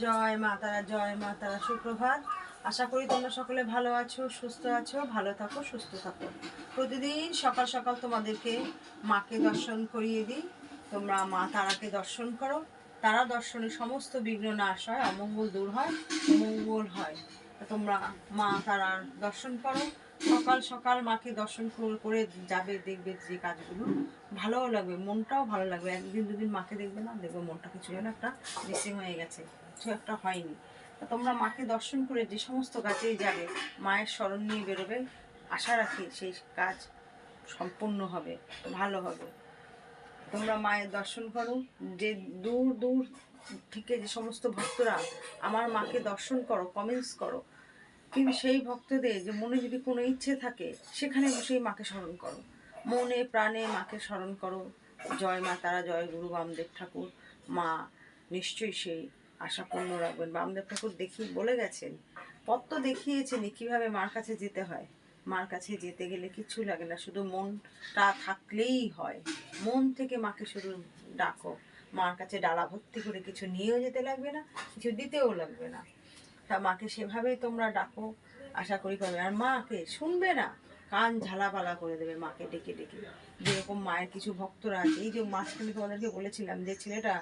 জয় মা তারা, জয় মা তারা, সুপ্রভাত। আশা করি তোমরা সকলে ভালো আছো, সুস্থ আছো, ভালো থাকো, সুস্থ থাকো। প্রতিদিন সকাল সকাল তোমাদেরকে মাকে দর্শন করিয়ে দিই। তোমরা মা তারাকে দর্শন করো। তারা দর্শনে সমস্ত বিঘ্ন নাশ হয়, অমঙ্গল দূর হয় মঙ্গল হয়। তোমরা মা তারার দর্শন করো। সকাল সকাল মাকে দর্শন করে যাবে, দেখবে যে কাজগুলো ভালোও লাগবে, মনটাও ভালো লাগবে। একদিন দুদিন মাকে দেখবে না, দেখবে মনটা কিছু যেন একটা মিসিং হয়ে গেছে। কিছু একটা হয়নি। তোমরা মাকে দর্শন করে যে সমস্ত কাজেই যাবে, মায়ের স্মরণ নিয়ে বেরোবে, আশা রাখি সেই কাজ সম্পূর্ণ হবে, ভালো হবে। তোমরা মায়ের দর্শন করো, যে দূর দূর থেকে যে সমস্ত ভক্তরা আমার মাকে দর্শন করো কমেন্টস করো, কিন্তু সেই ভক্তদের যে মনে যদি কোনো ইচ্ছে থাকে, সেখানে বসেই মাকে স্মরণ করো। মনে প্রাণে মাকে স্মরণ করো, জয় মা তারা, জয় গুরু বামদেব ঠাকুর, মা নিশ্চয়ই সেই আশা পূর্ণ রাখবেন। বামদেব ঠাকুর দেখি বলে গেছেন, পথ তো দেখিয়েছেনই, কীভাবে মার কাছে যেতে হয়? মার কাছে যেতে গেলে কিছু লাগে না, শুধু মনটা থাকলেই হয়। মন থেকে মাকে শুধু ডাকো। মার কাছে ডালা ভর্তি করে কিছু নিয়েও যেতে লাগবে না, কিছু দিতেও লাগবে না। তা মাকে সেভাবেই তোমরা ডাকো, আশা করি পাবে আর মাকে শুনবে না, কান ঝালাপালা করে দেবে মাকে ডেকে ডেকে। যেরকম মায়ের কিছু ভক্তরা আছে, এই যে মাঝখানে তোমাদেরকে বলেছিলাম যে ছেলেটা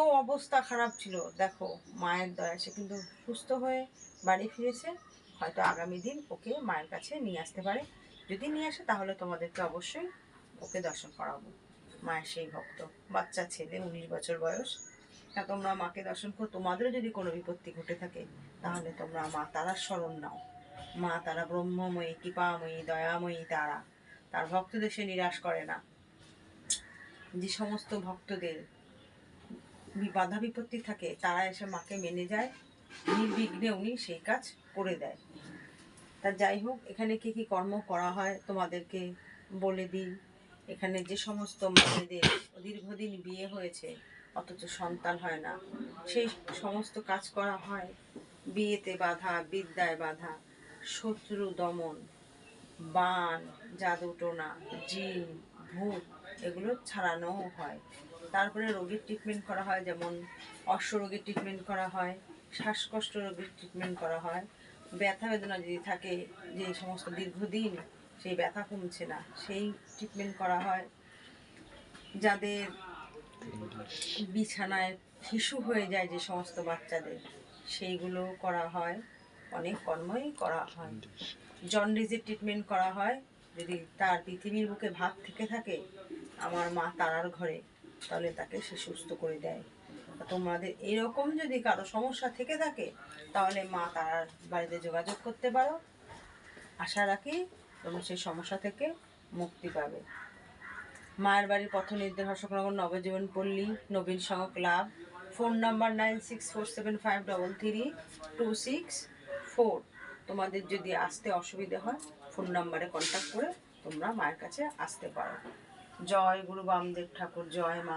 অবস্থা খারাপ ছিল। দেখো, মায়ের দয়া, সে কিন্তু সুস্থ হয়ে বাড়ি ফিরেছে। হয়তো আগামী দিন ওকে মায়ের কাছে নিয়ে আসতে পারে। যদি নিয়ে আসে, তাহলে তোমাদেরকে অবশ্যই ওকে দর্শন করাবো। মায়ের সেই ভক্ত, বাচ্চা, ছেলে, উনিশ বছর বয়স। তা তোমরা মাকে দর্শন করো। তোমাদেরও যদি কোনো বিপত্তি ঘটে থাকে, তাহলে তোমরা মা তারার স্মরণ নাও। মা তারা ব্রহ্মময়ী, কৃপাময়ী, দয়াময়ী তারা। তার ভক্তদের সে নিরাশ করে না। যে সমস্ত ভক্তদের বাধা বিপত্তি থাকে, তারা এসে মাকে মেনে যায়। নির্বিঘ্নে উনি সেই কাজ করে দেয়। তা যাই হোক, এখানে কি কি কর্ম করা হয় তোমাদেরকে বলে দিই। এখানে যে সমস্ত মেয়েদের দীর্ঘদিন বিয়ে হয়েছে, অথচ সন্তান হয় না, সেই সমস্ত কাজ করা হয়। বিয়েতে বাধা, বিদ্যায় বাধা, শত্রু দমন, বান, জাদুটোনা, জিন, ভূত, এগুলো ছাড়ানোও হয়। তারপরে রোগীর ট্রিটমেন্ট করা হয়, যেমন অশ্ব রোগীর ট্রিটমেন্ট করা হয়, শ্বাসকষ্ট রোগীর ট্রিটমেন্ট করা হয়, ব্যথা বেদনা যদি থাকে, যে সমস্ত দীর্ঘদিন সেই ব্যথা কমছে না, সেই ট্রিটমেন্ট করা হয়। যাদের বিছানায় শিশু হয়ে যায় যে সমস্ত বাচ্চাদের, সেইগুলো করা হয়, অনেক কর্মই করা হয়। জন্ডিসের ট্রিটমেন্ট করা হয়, যদি তার পৃথিবীর বুকে ভাত থেকে থাকে, আমার মা তারার ঘরে তাহলে তাকে সে সুস্থ করে দেয়। তোমাদের এরকম যদি কারও সমস্যা থেকে থাকে, তাহলে মা তার বাড়িতে যোগাযোগ করতে পারো। আশা রাখি তোমরা সেই সমস্যা থেকে মুক্তি পাবে। মায়ের বাড়ির পথ নির্দেশ Ashoknagar Nabajiban Palli, Nabin Sangha club. Phone number nine six four seven five double three two six four. তোমাদের যদি আসতে অসুবিধে হয়, ফোন নাম্বারে কন্ট্যাক্ট করে তোমরা মায়ের কাছে আসতে পারো। জয় গুরু বামদেব ঠাকুর জয় মা